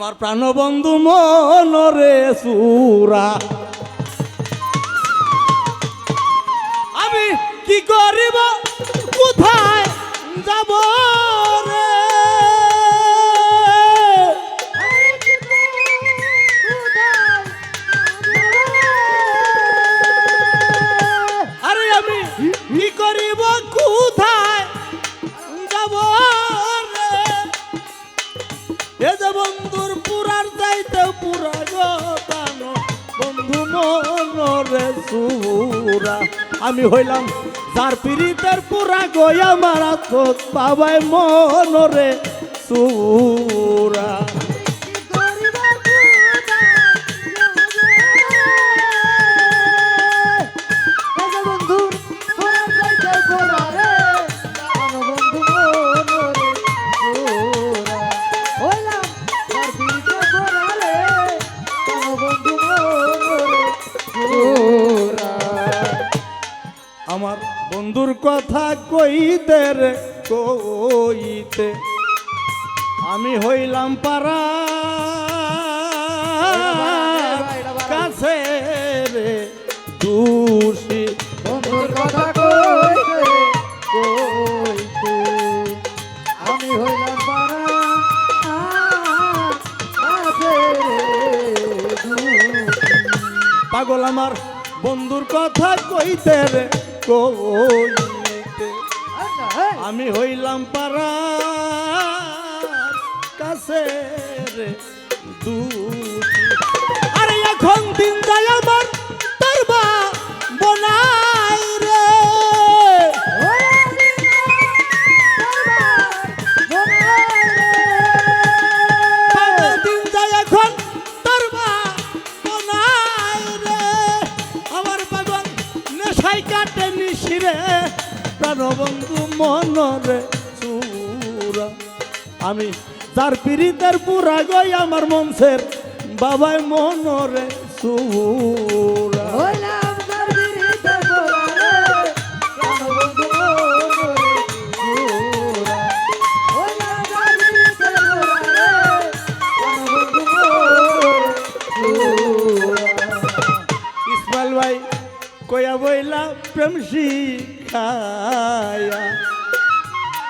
আমার প্রাণবন্ধু মনরে সুরা সুরা আমি হইলাম যার পিড়িতের পুরা গয়া মারা তো বাবাই মনরে সুরা কইতে কইতে আমি হইলাম পারা কাছে রে দোষী। বন্ধুর কথা কইতে কইতে আমি হইলাম পারা আছে পাগল আমার বন্ধুর কথা কইতে রে কইতে আমি হইলাম পারা কাছে রে মনরে চূড়া আমি যার পীড়িতের পুরা গই আমার মনসের বাবাই মনরে সুরা। ইসমাইল ভাই কয়া বইলা প্রেম শিখায়া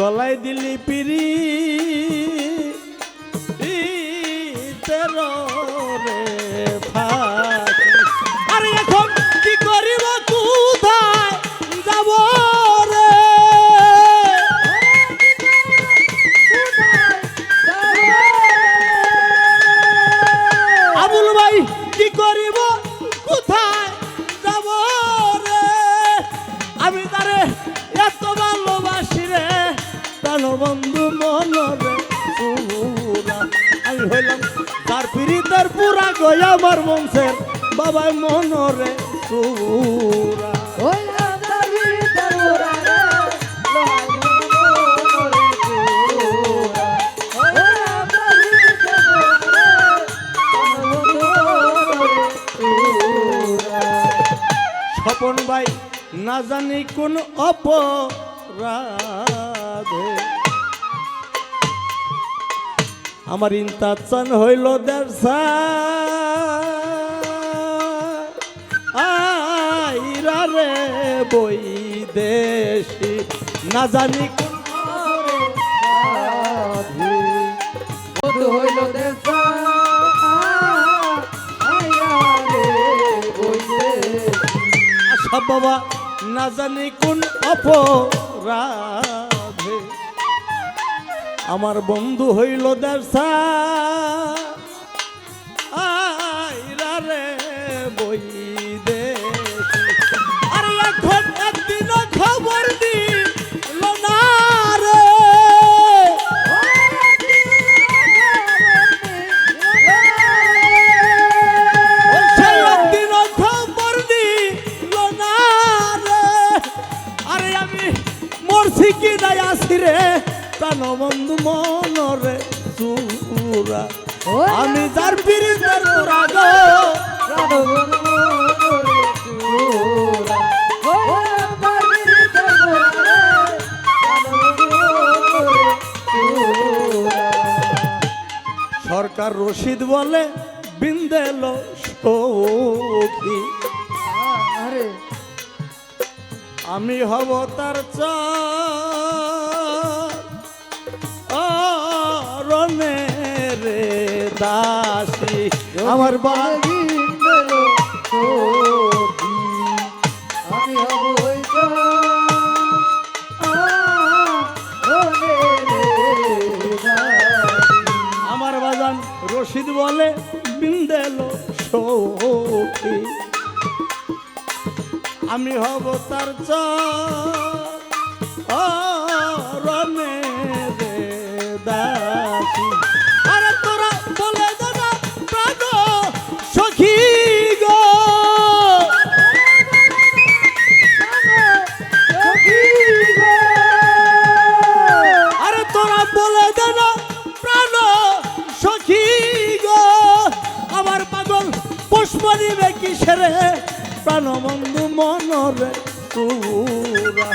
গলায় দিলি পিরি তেরো বন্ধু মনরে পুরা। আমি হইলাম তার পিড়িতের পুরা গয় আমার বংশের বাবাই মনরে সুরা স্বপন ভাই না জানি কোন অপরাধে। আমার ইন্তাচান হইল দেড়সা আইরা রে বই দেশি না জানি কোন হইল আশা বাবা না জানি কোন অপরাধে। আমার বন্ধু হইল দেশা মনরে সুরা আমি যার পিরিতের পুরা গো প্রাণবন্ধু রে চূড়া। ওই আমার বিরিতে ঘোরা রে, প্রাণবন্ধু রে চূড়া। সরকার রশিদ বলে বিন্দেল সখী আমি হব তার চরণে রে দাসী আমার বা বিন্দু সখী, আমি হব ওই রনে রে দাসী। আমার বাজান রশিদ বলে বিন্দেল সখী। আমি হব তার চরণে দাসী আরে তোরা বলে দাদা প্রাণ সখী গো। সখী আরে তোরা বলে দেন প্রাণ সখী গো। আমার পাগল পুষ্প দিবে কিসেরে? প্রাণবন্ধু মনরে তুরা।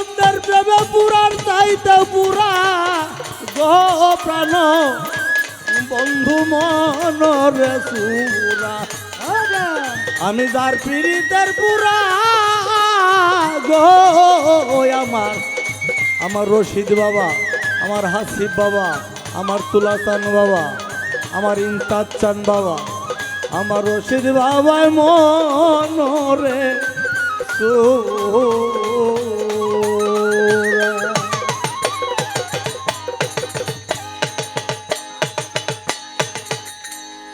বাবু তন্দের প্রেমে পুরার চাইতে পুরা। গো প্রাণ, বন্ধু মনরে সুরা। আমি যার পীড়িতের পুরা। গো আমার আমার রশিদ বাবা, আমার হাসিব বাবা, আমার তুলাচান বাবা, আমার ইন্তাজ চান বাবা, আমার রশিদ বাবায় মনরে সুরা।